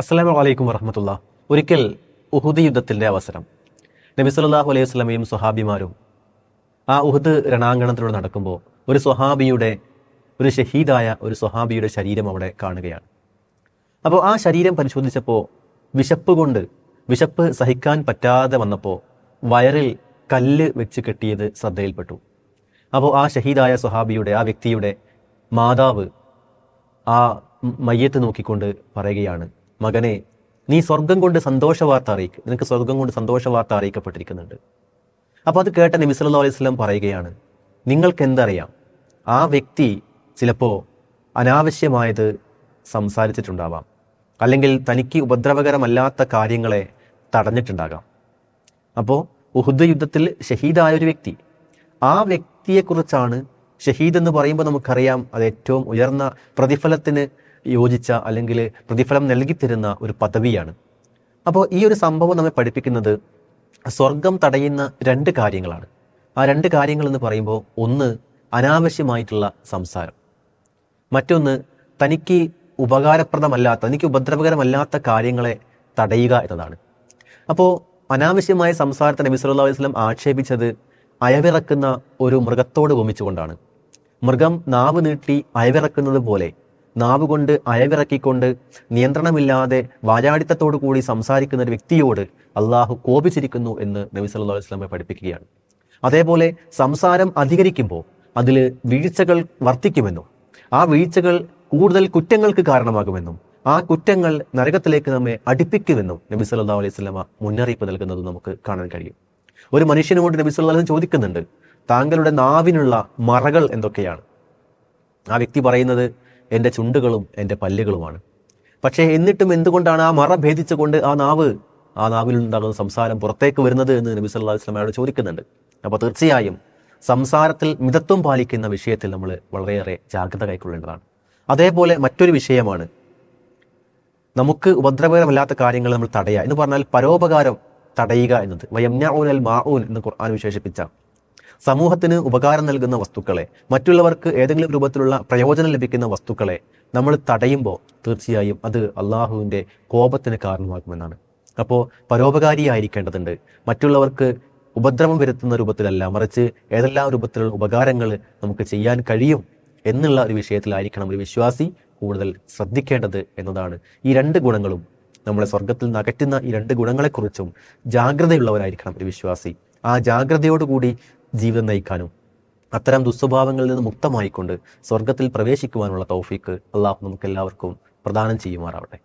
അസ്സലാമു വലൈക്കും വറഹമത്തുള്ള. ഒരിക്കൽ ഉഹുദ് യുദ്ധത്തിന്റെ അവസരം. നബി സല്ലല്ലാഹു അലൈഹി വസല്ലമയും സ്വഹാബിമാരും ആ ഉഹുദ് രണാങ്കണത്തിലൂടെ നടക്കുമ്പോൾ ഒരു സ്വഹാബിയുടെ ഒരു ഷഹീദായ ഒരു സ്വഹാബിയുടെ ശരീരം അവിടെ കാണുകയാണ്. അപ്പോൾ ആ ശരീരം പരിശോധിച്ചപ്പോൾ വിശപ്പ് കൊണ്ട് വിശപ്പ് സഹിക്കാൻ പറ്റാതെ വന്നപ്പോൾ വയറിൽ കല്ല് വെച്ച് കെട്ടിയത് ശ്രദ്ധയിൽപ്പെട്ടു. അപ്പോൾ ആ ഷഹീദായ സ്വഹാബിയുടെ ആ വ്യക്തിയുടെ മാതാവ് ആ മയ്യത്ത് നോക്കിക്കൊണ്ട് പറയുകയാണ് മകനെ നീ സ്വർഗം കൊണ്ട് സന്തോഷ വാർത്ത അറിയിക്കും നിനക്ക് സ്വർഗം കൊണ്ട് സന്തോഷ വാർത്ത അറിയിക്കപ്പെട്ടിരിക്കുന്നുണ്ട്. അപ്പോൾ അത് കേട്ട നബി സല്ലല്ലാഹു അലൈഹി സ്വലം പറയുകയാണ് നിങ്ങൾക്ക് എന്തറിയാം ആ വ്യക്തി ചിലപ്പോൾ അനാവശ്യമായത് സംസാരിച്ചിട്ടുണ്ടാവാം അല്ലെങ്കിൽ തനിക്ക് ഉപദ്രവകരമല്ലാത്ത കാര്യങ്ങളെ തടഞ്ഞിട്ടുണ്ടാകാം. അപ്പോൾ ഉഹുദ് യുദ്ധത്തിൽ ഷഹീദായ ഒരു വ്യക്തി ആ വ്യക്തിയെക്കുറിച്ചാണ് ഷഹീദ് എന്ന് പറയുമ്പോൾ നമുക്കറിയാം അത് ഏറ്റവും ഉയർന്ന പ്രതിഫലത്തിന് യോജിച്ച അല്ലെങ്കിൽ പ്രതിഫലം നൽകിത്തരുന്ന ഒരു പദവിയാണ്. അപ്പോൾ ഈ ഒരു സംഭവം നമ്മെ പഠിപ്പിക്കുന്നത് സ്വർഗം തടയുന്ന രണ്ട് കാര്യങ്ങളാണ്. ആ രണ്ട് കാര്യങ്ങൾ എന്ന് പറയുമ്പോൾ ഒന്ന് അനാവശ്യമായിട്ടുള്ള സംസാരം. മറ്റൊന്ന് തനിക്ക് ഉപകാരപ്രദമല്ലാത്ത തനിക്ക് ഉപദ്രവകരമല്ലാത്ത കാര്യങ്ങളെ തടയുക എന്നതാണ്. അപ്പോൾ അനാവശ്യമായ സംസാരത്തെ നബി സല്ലു അലൈഹി വസല്ലം ആക്ഷേപിച്ചത് അയവിറക്കുന്ന ഒരു മൃഗത്തോട് ഉപമിച്ചുകൊണ്ടാണ് മൃഗം നാവ് നീട്ടി അയവിറക്കുന്നത് പോലെ നാവ് കൊണ്ട് അയവിറക്കിക്കൊണ്ട് നിയന്ത്രണമില്ലാതെ വാചാടിത്തത്തോടു കൂടി സംസാരിക്കുന്ന ഒരു വ്യക്തിയോട് അള്ളാഹു കോപിച്ചിരിക്കുന്നു എന്ന് നബി സല്ലു വസല്ലം പഠിപ്പിക്കുകയാണ്. അതേപോലെ സംസാരം അധികരിക്കുമ്പോൾ അതിൽ വീഴ്ചകൾ വർദ്ധിക്കുമെന്നും ആ വീഴ്ചകൾ കൂടുതൽ കുറ്റങ്ങൾക്ക് കാരണമാകുമെന്നും ആ കുറ്റങ്ങൾ നരകത്തിലേക്ക് നമ്മെ അടുപ്പിക്കുമെന്നും നബി സല്ലല്ലാഹു അലൈഹി വസല്ലമ മുന്നറിയിപ്പ് നൽകുന്നത് നമുക്ക് കാണാൻ കഴിയും. ഒരു മനുഷ്യനോട് നബി അലൈഹി ചോദിക്കുന്നുണ്ട് താങ്കളുടെ നാവിനുള്ള മറകൾ എന്തൊക്കെയാണ്? ആ വ്യക്തി പറയുന്നത് എന്റെ ചുണ്ടുകളും എന്റെ പല്ലുകളുമാണ്. പക്ഷേ എന്നിട്ടും എന്തുകൊണ്ടാണ് ആ മറ ഭേദിച്ചുകൊണ്ട് ആ നാവ് ആ നാവിൽ ഉണ്ടാകുന്ന സംസാരം പുറത്തേക്ക് വരുന്നത് എന്ന് നബി സല്ലല്ലാഹു അലൈഹി വസല്ലമയോട് ചോദിക്കുന്നുണ്ട്. അപ്പോൾ തീർച്ചയായും സംസാരത്തിൽ മിതത്വം പാലിക്കുന്ന വിഷയത്തിൽ നമ്മൾ വളരെയേറെ ജാഗ്രത കൈക്കൊള്ളേണ്ടതാണ്. അതേപോലെ മറ്റൊരു വിഷയമാണ് നമുക്ക് ഉപദ്രവകരമല്ലാത്ത കാര്യങ്ങൾ നമ്മൾ തടയുക എന്ന് പറഞ്ഞാൽ പരോപകാരം തടയുക എന്നത്. വയംനഊൻ അൽ മാഊൻ എന്ന് ഖുർആൻ വിശേഷിപ്പിച്ച സമൂഹത്തിന് ഉപകാരം നൽകുന്ന വസ്തുക്കളെ മറ്റുള്ളവർക്ക് ഏതെങ്കിലും രൂപത്തിലുള്ള പ്രയോജനം ലഭിക്കുന്ന വസ്തുക്കളെ നമ്മൾ തടയുമ്പോൾ തീർച്ചയായും അത് അള്ളാഹുവിന്റെ കോപത്തിന് കാരണമാകുമെന്നാണ്. അപ്പോൾ പരോപകാരിയായിരിക്കേണ്ടതുണ്ട്. മറ്റുള്ളവർക്ക് ഉപദ്രവം വരുത്തുന്ന രൂപത്തിലല്ല മറിച്ച് ഏതെല്ലാം രൂപത്തിലുള്ള ഉപകാരങ്ങൾ നമുക്ക് ചെയ്യാൻ കഴിയും എന്നുള്ള ഒരു വിഷയത്തിലായിരിക്കണം ഒരു വിശ്വാസി കൂടുതൽ ശ്രദ്ധിക്കേണ്ടത് എന്നതാണ്. ഈ രണ്ട് ഗുണങ്ങളും നമ്മളെ സ്വർഗത്തിൽ നിന്ന് അകറ്റുന്ന ഈ രണ്ട് ഗുണങ്ങളെക്കുറിച്ചും ജാഗ്രതയുള്ളവരായിരിക്കണം ഒരു വിശ്വാസി. ആ ജാഗ്രതയോടുകൂടി ജീവിതം നയിക്കാനും അത്തരം ദുസ്വഭാവങ്ങളിൽ നിന്ന് മുക്തമായിക്കൊണ്ട് സ്വർഗത്തിൽ പ്രവേശിക്കുവാനുള്ള തൗഫീക്ക് അള്ളാഹു നമുക്ക് എല്ലാവർക്കും പ്രദാനം ചെയ്യുമാറാവട്ടെ.